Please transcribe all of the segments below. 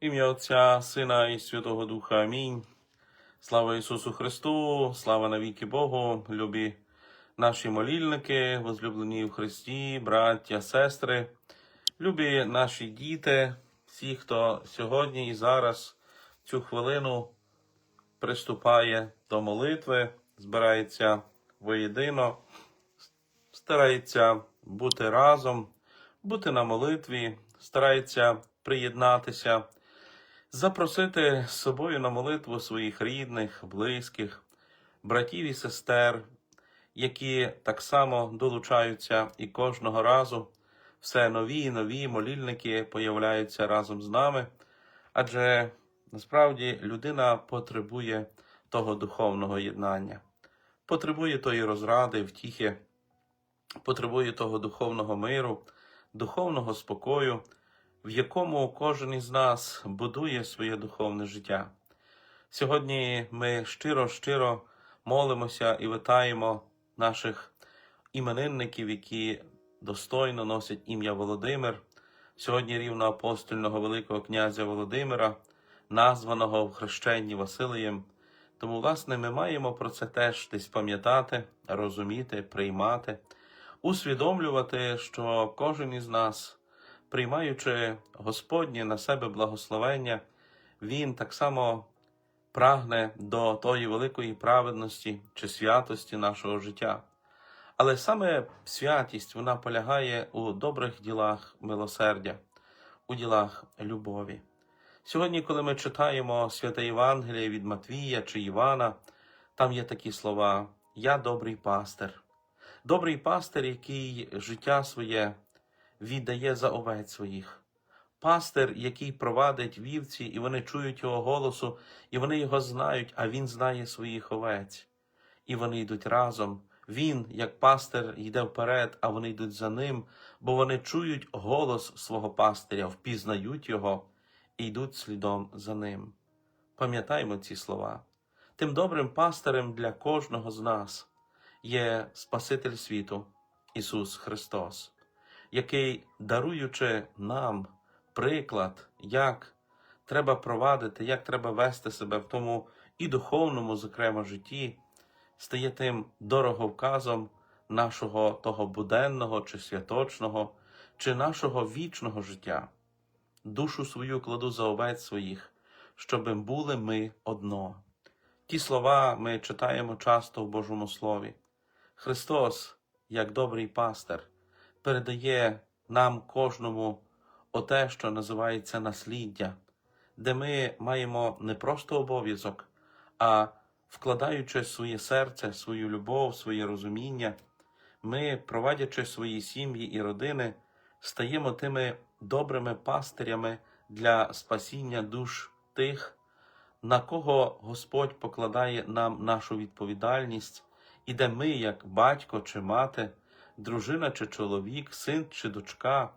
Ім'я Отця, Сина і Святого Духа. Амінь. Слава Ісусу Христу, слава навіки Богу, любі наші молільники, возлюблені в Христі, браття, сестри, любі наші діти, всі, хто сьогодні і зараз в цю хвилину приступає до молитви, збирається воєдино, старається бути разом, бути на молитві, старається приєднатися, запросити з собою на молитву своїх рідних, близьких, братів і сестер, які так само долучаються і кожного разу все нові і нові молільники появляються разом з нами, адже насправді людина потребує того духовного єднання, потребує тої розради, втіхи, потребує того духовного миру, духовного спокою, в якому кожен із нас будує своє духовне життя. Сьогодні ми щиро-щиро молимося і витаємо наших іменинників, які достойно носять ім'я Володимир, сьогодні рівно апостольного Великого князя Володимира, названого в хрещенні Василієм. Тому, власне, ми маємо про це теж десь пам'ятати, розуміти, приймати, усвідомлювати, що кожен із нас, приймаючи Господнє на себе благословення, він так само прагне до тої великої праведності чи святості нашого життя. Але саме святість вона полягає у добрих ділах милосердя, у ділах любові. Сьогодні, коли ми читаємо святе Євангеліє від Матвія чи Івана, там є такі слова: Я добрий пастир. Добрий пастир, який життя своє віддає за овець своїх. Пастир, який провадить вівці, і вони чують його голосу, і вони його знають, а він знає своїх овець. І вони йдуть разом. Він, як пастир, йде вперед, а вони йдуть за ним, бо вони чують голос свого пастиря, впізнають його і йдуть слідом за ним. Пам'ятаймо ці слова. Тим добрим пастирем для кожного з нас є Спаситель світу, Ісус Христос, який, даруючи нам приклад, як треба провадити, як треба вести себе в тому і духовному, зокрема, житті, стає тим дороговказом нашого того буденного чи святочного, чи нашого вічного життя. Душу свою кладу за овець своїх, щоби були ми одно. Ті слова ми читаємо часто в Божому Слові. Христос, як добрий пастир, передає нам кожному оте, що називається насліддя, де ми маємо не просто обов'язок, а вкладаючи своє серце, свою любов, своє розуміння, ми, провадячи свої сім'ї і родини, стаємо тими добрими пастирями для спасіння душ тих, на кого Господь покладає нам нашу відповідальність, і де ми, як батько чи мати, дружина чи чоловік, син чи дочка,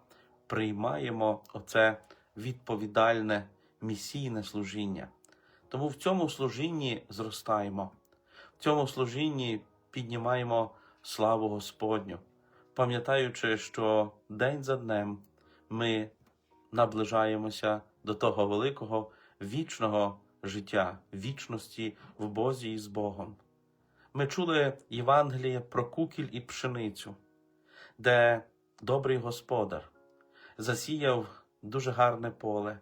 приймаємо оце відповідальне місійне служіння. Тому в цьому служінні зростаємо, в цьому служінні піднімаємо славу Господню, пам'ятаючи, що день за днем ми наближаємося до того великого вічного життя, вічності в Бозі і з Богом. Ми чули Євангеліє про кукіль і пшеницю, де добрий господар засіяв дуже гарне поле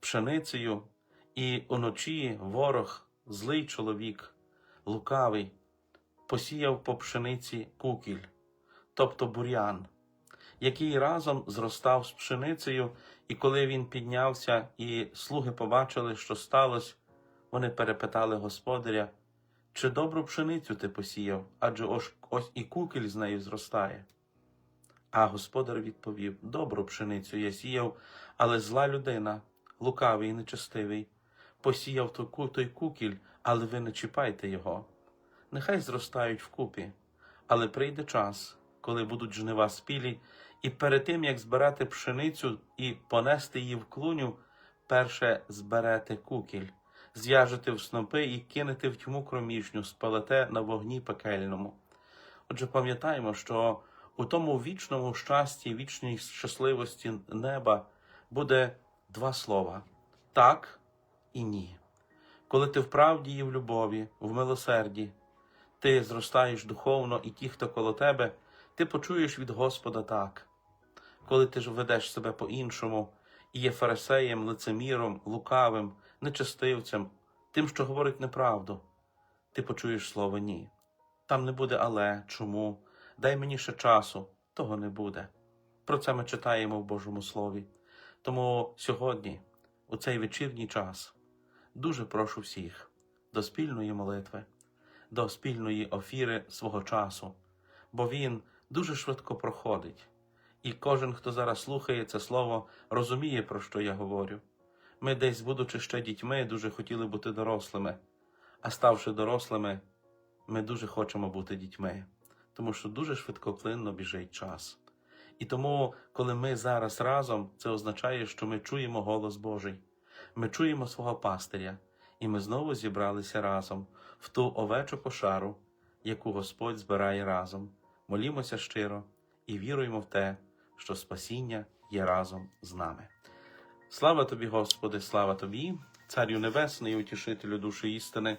пшеницею, і уночі ворог, злий чоловік, лукавий, посіяв по пшениці кукіль, тобто бур'ян, який разом зростав з пшеницею, і коли він піднявся, і слуги побачили, що сталося, вони перепитали господаря, чи добру пшеницю ти посіяв, адже ось, і кукіль з нею зростає. А господар відповів: Добру пшеницю я сіяв, але зла людина, лукавий і нечестивий, посіяв той, той кукіль, але ви не чіпайте його. Нехай зростають вкупі, але прийде час, коли будуть жнива спілі, і перед тим, як збирати пшеницю і понести її в клуню, перше зберете кукіль, зв'яжете в снопи і кинете в тьму кромішню, спалете на вогні пекельному. Отже, пам'ятаємо, що у тому вічному щасті, вічній щасливості неба буде два слова: так і ні. Коли ти в правді і в любові, в милосерді, ти зростаєш духовно, і ті, хто коло тебе, ти почуєш від Господа так. Коли ти ж ведеш себе по-іншому і є фарисеєм, лицеміром, лукавим, нечестивцем, тим, що говорить неправду, ти почуєш слово ні. Там не буде але, чому, дай мені ще часу, того не буде. Про це ми читаємо в Божому Слові. Тому сьогодні, у цей вечірній час, дуже прошу всіх до спільної молитви, до спільної офіри свого часу, бо він дуже швидко проходить. І кожен, хто зараз слухає це слово, розуміє, про що я говорю. Ми десь, будучи ще дітьми, дуже хотіли бути дорослими, а ставши дорослими, ми дуже хочемо бути дітьми, тому що дуже швидкоплинно біжить час. І тому, коли ми зараз разом, це означає, що ми чуємо голос Божий, ми чуємо свого пастиря, і ми знову зібралися разом в ту овечу кошару, яку Господь збирає разом. Молімося щиро і віруємо в те, що спасіння є разом з нами. Слава тобі, Господи, слава тобі, Царю Небесний, утішителю душі істини,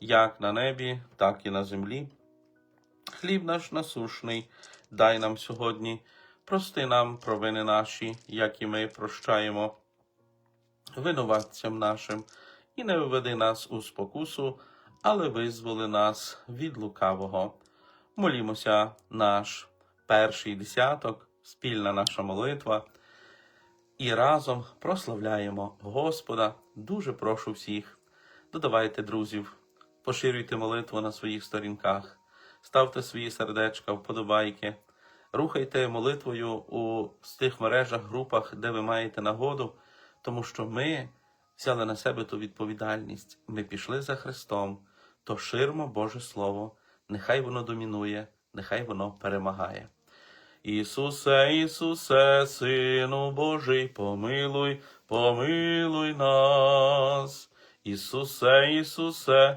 як на небі, так і на землі. Хліб наш насушний, дай нам сьогодні, прости нам провини наші, як і ми прощаємо винуватцям нашим, і не введи нас у спокусу, але визволи нас від лукавого. Молімося наш перший десяток, спільна наша молитва. І разом прославляємо Господа. Дуже прошу всіх. Додавайте друзів, поширюйте молитву на своїх сторінках, ставте свої сердечка, вподобайки, рухайте молитвою у тих мережах, групах, де ви маєте нагоду, тому що ми взяли на себе ту відповідальність. Ми пішли за Христом, то ширмо Боже Слово, нехай воно домінує нехай воно перемагає. Ісусе, Ісусе, Сину Божий, помилуй, помилуй нас. Ісусе, Ісусе,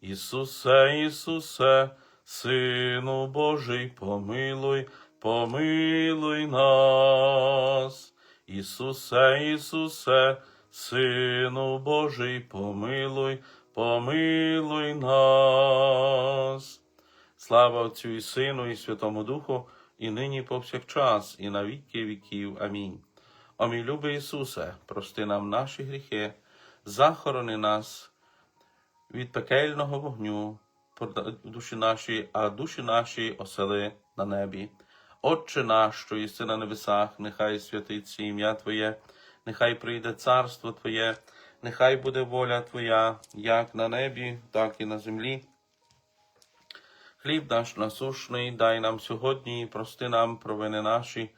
Ісусе, Ісусе, Сину Божий, помилуй, помилуй нас. Ісусе, Ісусе, Сину Божий, помилуй, помилуй нас. Слава Отцю і Сину, і Святому Духу, і нині повсякчас, і на віки віків. Амінь. О мій любий Ісусе, прости нам наші гріхи, захорони нас від пекельного вогню, душі наші, а душі наші осели на небі. Отче наш, що єси на небесах, нехай святиться ім'я Твоє, нехай прийде царство Твоє, нехай буде воля Твоя, як на небі, так і на землі. Хліб наш насушний дай нам сьогодні, і прости нам провини наші,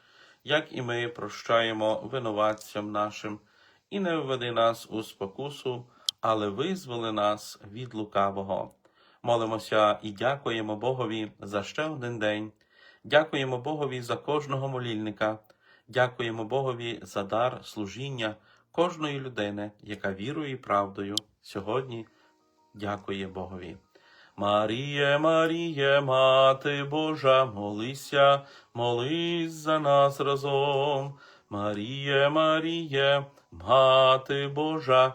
як і ми прощаємо винуватцям нашим, і не введи нас у спокусу, але визволи нас від лукавого. Молимося і дякуємо Богові за ще один день. Дякуємо Богові за кожного молільника. Дякуємо Богові за дар служіння кожної людини, яка вірою і правдою сьогодні дякує Богові. Маріє, Маріє, Мати Божа, молися, молись за нас разом. Маріє, Маріє, Мати Божа,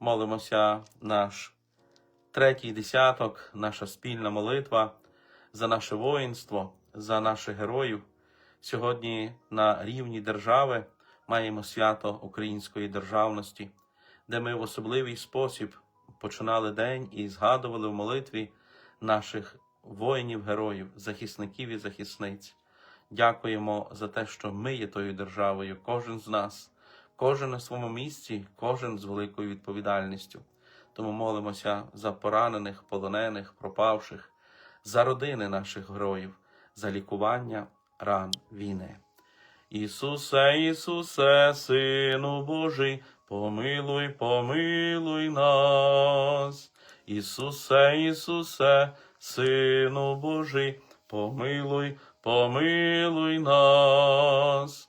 Молимося наш третій десяток, наша спільна молитва за наше воїнство, за наших героїв. Сьогодні на рівні держави маємо свято української державності, де ми в особливий спосіб починали день і згадували в молитві наших воїнів-героїв, захисників і захисниць. Дякуємо за те, що ми є тою державою, кожен з нас кожен на своєму місці, кожен з великою відповідальністю. Тому молимося за поранених, полонених, пропавших, за родини наших героїв, за лікування ран війни. Ісусе, Ісусе, Сину Божий, помилуй, помилуй нас. Ісусе, Ісусе, Сину Божий, помилуй, помилуй нас.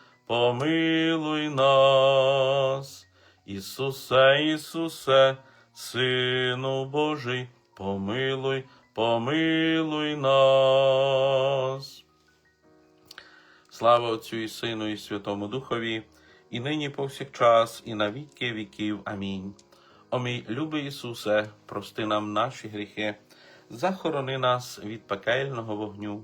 помилуй нас. Ісусе, Ісусе, Сину Божий, помилуй, помилуй нас. Слава Отцю і Сину, і Святому Духові, і нині повсякчас, і на віки віків. Амінь. О мій любий Ісусе, прости нам наші гріхи, захорони нас від пекельного вогню,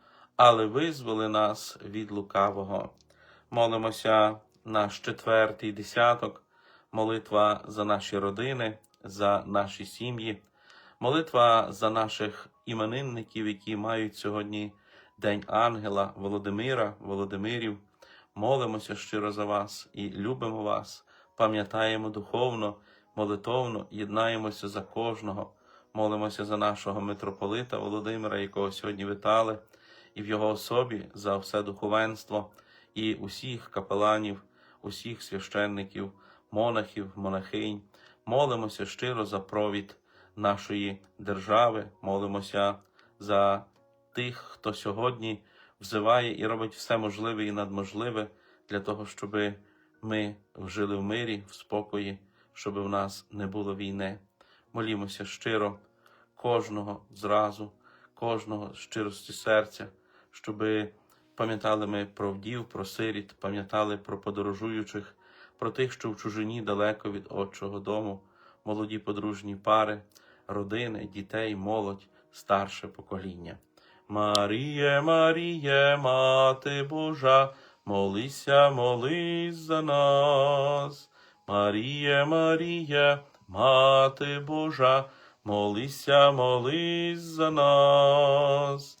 але визволи нас від лукавого. Молимося наш четвертий десяток, молитва за наші родини, за наші сім'ї, молитва за наших іменинників, які мають сьогодні День Ангела Володимира, Володимирів. Молимося щиро за вас і любимо вас, пам'ятаємо духовно, молитовно, єднаємося за кожного, молимося за нашого митрополита Володимира, якого сьогодні вітали, і в його особі за все духовенство і усіх капеланів, усіх священників, монахів, монахинь. Молимося щиро за провід нашої держави, молимося за тих, хто сьогодні взиває і робить все можливе і надможливе для того, щоб ми жили в мирі, в спокої, щоб в нас не було війни. Молімося щиро кожного зразу, кожного щирості серця, щоб пам'ятали ми про вдів, про сиріт, пам'ятали про подорожуючих, про тих, що в чужині далеко від отчого дому, молоді подружні пари, родини, дітей, молодь, старше покоління. Маріє, Маріє, Мати Божа, молися, молись за нас. Маріє, Маріє, Мати Божа, молися, молись за нас.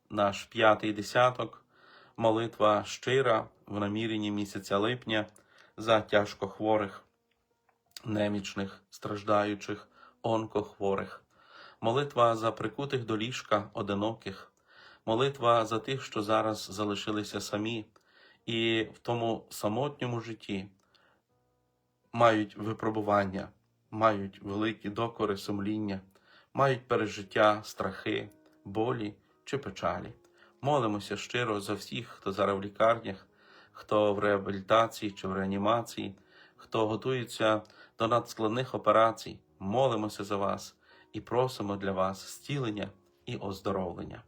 наш п'ятий десяток, молитва щира в наміренні місяця липня за тяжкохворих, немічних, страждаючих, онкохворих, молитва за прикутих до ліжка одиноких, молитва за тих, що зараз залишилися самі, і в тому самотньому житті мають випробування, мають великі докори сумління, мають пережиття, страхи, болі чи печалі. Молимося щиро за всіх, хто зараз в лікарнях, хто в реабілітації чи в реанімації, хто готується до надскладних операцій. Молимося за вас і просимо для вас зцілення і оздоровлення.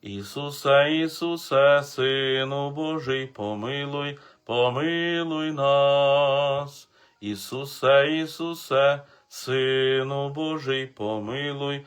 Ісусе, Ісусе, Сину Божий, помилуй, помилуй нас. Ісусе, Ісусе, Сину Божий, помилуй,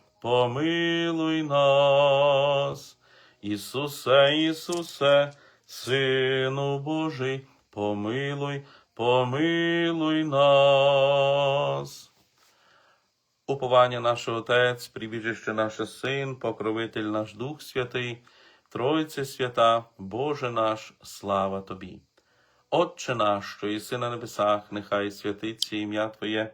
помилуй нас. Ісусе, Ісусе, Сину Божий, помилуй, помилуй нас. Уповання наш Отець, прибіжище наше Син, покровитель наш Дух Святий, Тройце свята, Боже наш, слава Тобі. Отче наш, що єси на небесах, нехай святиться ім'я Твоє,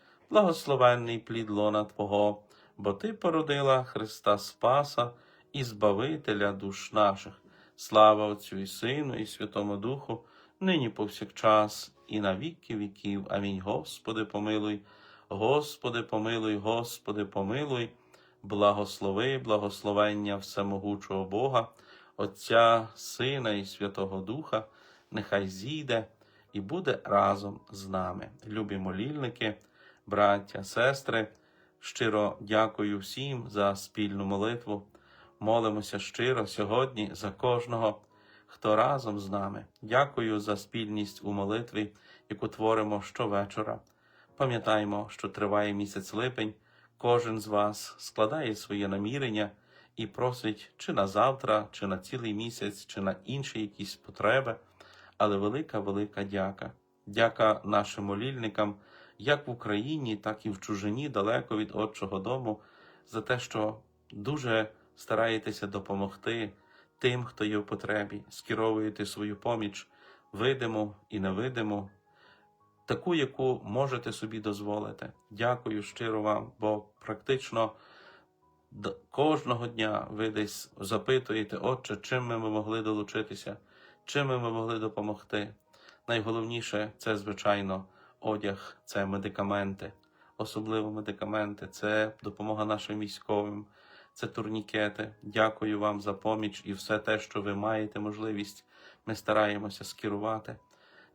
благословенний плід лона Твого, бо Ти породила Христа Спаса і Збавителя душ наших. Слава Отцю і Сину, і Святому Духу, нині повсякчас, і на віки віків. Амінь. Господи, помилуй, Господи, помилуй, Господи, помилуй, благослови, благословення всемогучого Бога, Отця, Сина і Святого Духа, нехай зійде і буде разом з нами. Любі молільники, браття, сестри, щиро дякую всім за спільну молитву. Молимося щиро сьогодні за кожного, хто разом з нами. Дякую за спільність у молитві, яку творимо щовечора. Пам'ятаємо, що триває місяць липень, кожен з вас складає своє намірення і просить чи на завтра, чи на цілий місяць, чи на інші якісь потреби. Але велика, велика дяка. Дяка нашим молільникам, як в Україні, так і в чужині, далеко від Отчого дому, за те, що дуже стараєтеся допомогти тим, хто є в потребі, скеровуєте свою поміч, видиму і невидиму, таку, яку можете собі дозволити. Дякую щиро вам, бо практично кожного дня ви десь запитуєте, Отче, чим ми могли долучитися, чим ми могли допомогти. Найголовніше це, звичайно, одяг, це медикаменти, особливо медикаменти, це допомога нашим військовим, це турнікети. Дякую вам за поміч і все те, що ви маєте можливість, ми стараємося скерувати.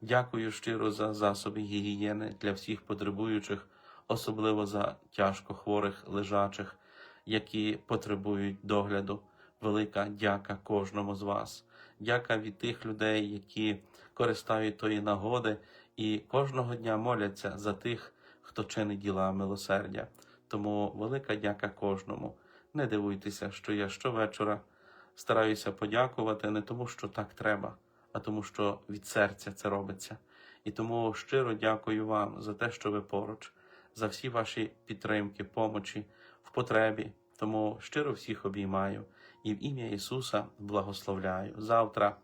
Дякую щиро за засоби гігієни для всіх потребуючих, особливо за тяжко хворих лежачих, які потребують догляду. Велика дяка кожному з вас. Дяка від тих людей, які користають тої нагоди і кожного дня моляться за тих, хто чинить діла милосердя. Тому велика дяка кожному. Не дивуйтеся, що я щовечора стараюся подякувати не тому, що так треба, а тому, що від серця це робиться. І тому щиро дякую вам за те, що ви поруч, за всі ваші підтримки, помочі в потребі. Тому щиро всіх обіймаю і в ім'я Ісуса благословляю. Завтра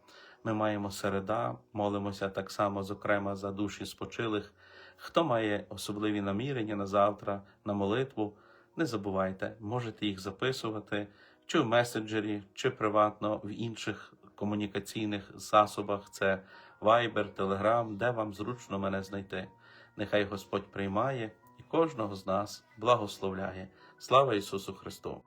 ми маємо середа, молимося так само, зокрема, за душі спочилих. Хто має особливі намірення на завтра, на молитву, не забувайте, можете їх записувати чи в меседжері, чи приватно в інших комунікаційних засобах. Це Viber, Telegram, де вам зручно мене знайти. Нехай Господь приймає і кожного з нас благословляє. Слава Ісусу Христу!